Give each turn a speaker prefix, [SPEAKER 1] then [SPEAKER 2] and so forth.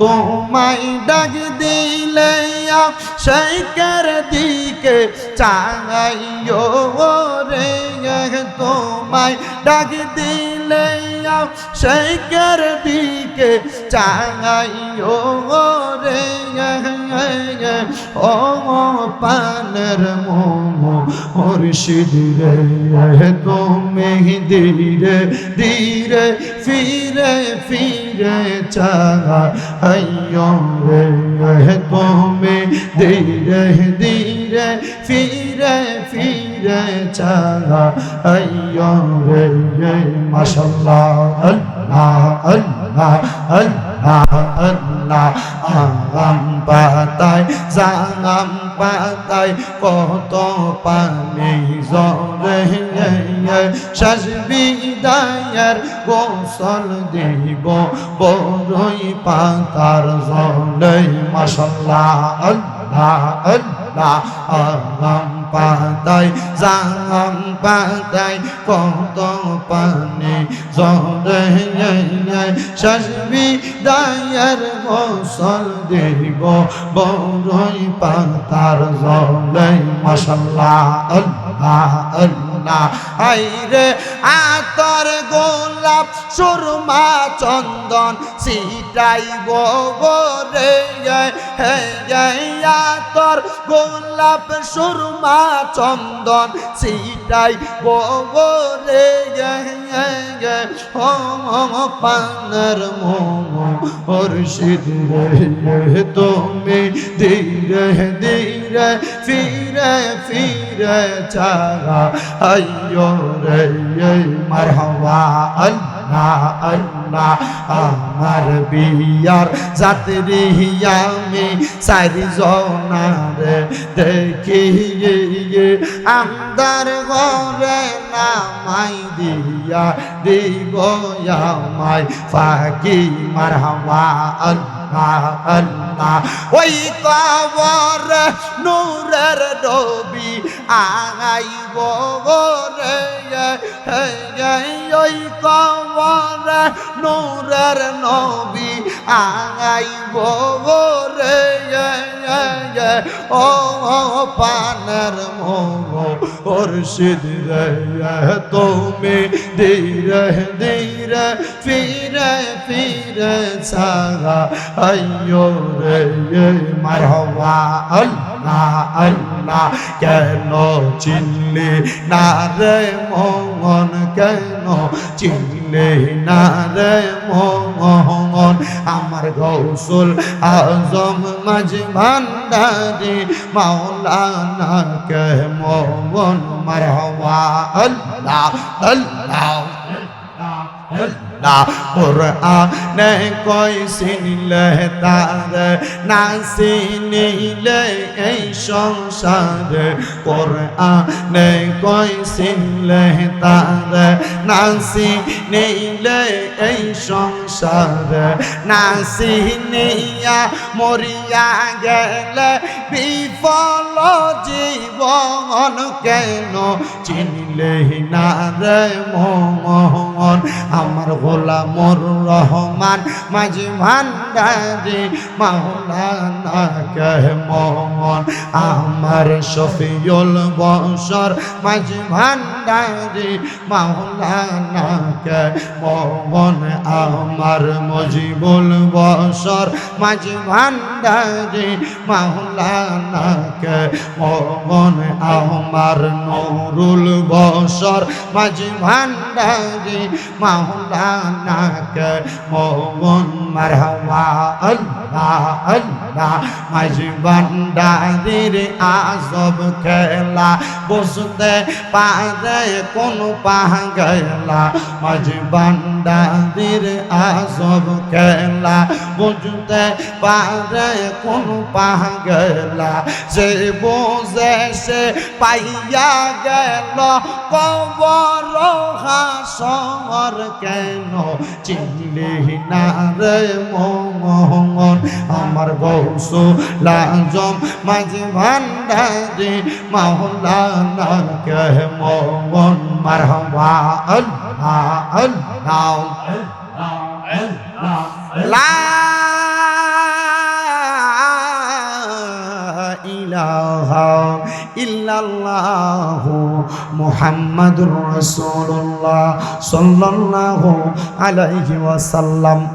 [SPEAKER 1] তোমায় ডাক দিলে শেখের দিকে চাইও রে। তোমায় ডাক দিলে শেখের দিকে চাইও রে। ও পানের মোমো মুর্শিদ রে, তুমি ধীরে ধীরে ফিরে ফিরে চাইও রে, তুমি ধীরে ধীরে ফিরে ফিরে চাইও রে, মাশাল্লাহ, আল্লাহ আল্লাহ আল্লাহ। আল্লাহ আম পাতায় জাম পাতায়, কত পানি জরে সাজবি দায়ের গোসল দিব বড়ই পাতার জলে মাশাল্লাহ, আল্লাহ আল্লাহ। আম পাতায় জাম পাতায় কত পানি জরে সাজবি দায়ের গোসল দিব বড়ই পাতার জলে মাশাল্লাহ, আল্লাহ আল্লাহ। আইরে আতর, গোলাপ, সুরমা, চন্দন সিটাইব রে। আতর, গোলাপ, সুরমা, চন্দন সিটাইব রে। ও পানের মোমো রে। তুমি ধীরে ধীরে, ফিরে ফিরে, চারা আইয়ো রে মারহাবা আল্লাহ আল্লাহ আমার বিয়ার যাত্রী আমি সারি জনারে দেখি আমদার ঘরে নামাই দিয়া দিব আমায় ফাঁকি মারহাবা আল্লাহ আল্লাহ ওই কবর নূরের ডবি আগাইব রে ওই কবর নূরের নবী আগাইব রে ও পানের মুর্শিদ তুমি ধীরে ধীরে, ফিরে ফিরে সারা আইয়ো রে মারহবা, আল্লাহ। আল্লাহ, কেন চিনলি না রে মোহন? কেন চিনলি না রে মোহন? আমার গৌসুল আজম মাঝ ভান্ডারি মাওলানা কে মোহন? মারহবা আল্লাহ আল্লাহ। না কোরআনে কই সিনলে তার না সিনিলে এই সংসার। কোরআনে কই সিনলে তার না সিনিলে এই সংসার। না সিনিয়া মরিয়া গেলে বিফল জীবন কেন? চিনলে না রে মোহন, আমার গোলামর রহমান মাঝি ভান্ডারি মাওলানা কে মোহন আমার শফিউল বসর মাঝি ভান্ডারি মাওলানা কে মোহন আমার মজিবুল বসর মাঝি ভান্ডারি মাওলানা কে মোহন আমার নুরুল বসর মাঝি ভান্ডারি মাওলানা কে মোহন মারহাবা, আল্লাহ আল্লাহ মাঝি ভান্ডারির আজব খেলা। বসতে পারে কোন পাগলা। মাঝি ভান্ডারির আসব খেলা। বুঝতে পারে কোন পাগলা। সে বোঝে সে পাইয়া গেল, কবর হাসর কেন? চিনলি না রে মোহন আমার গৌসু লাজম মাঝে ভান্ডারে মাওলানা কে মোহন মারহাবা আল্লাহ আল্লাহ সাল্লাল্লাহু ওয়াসাল্লাম।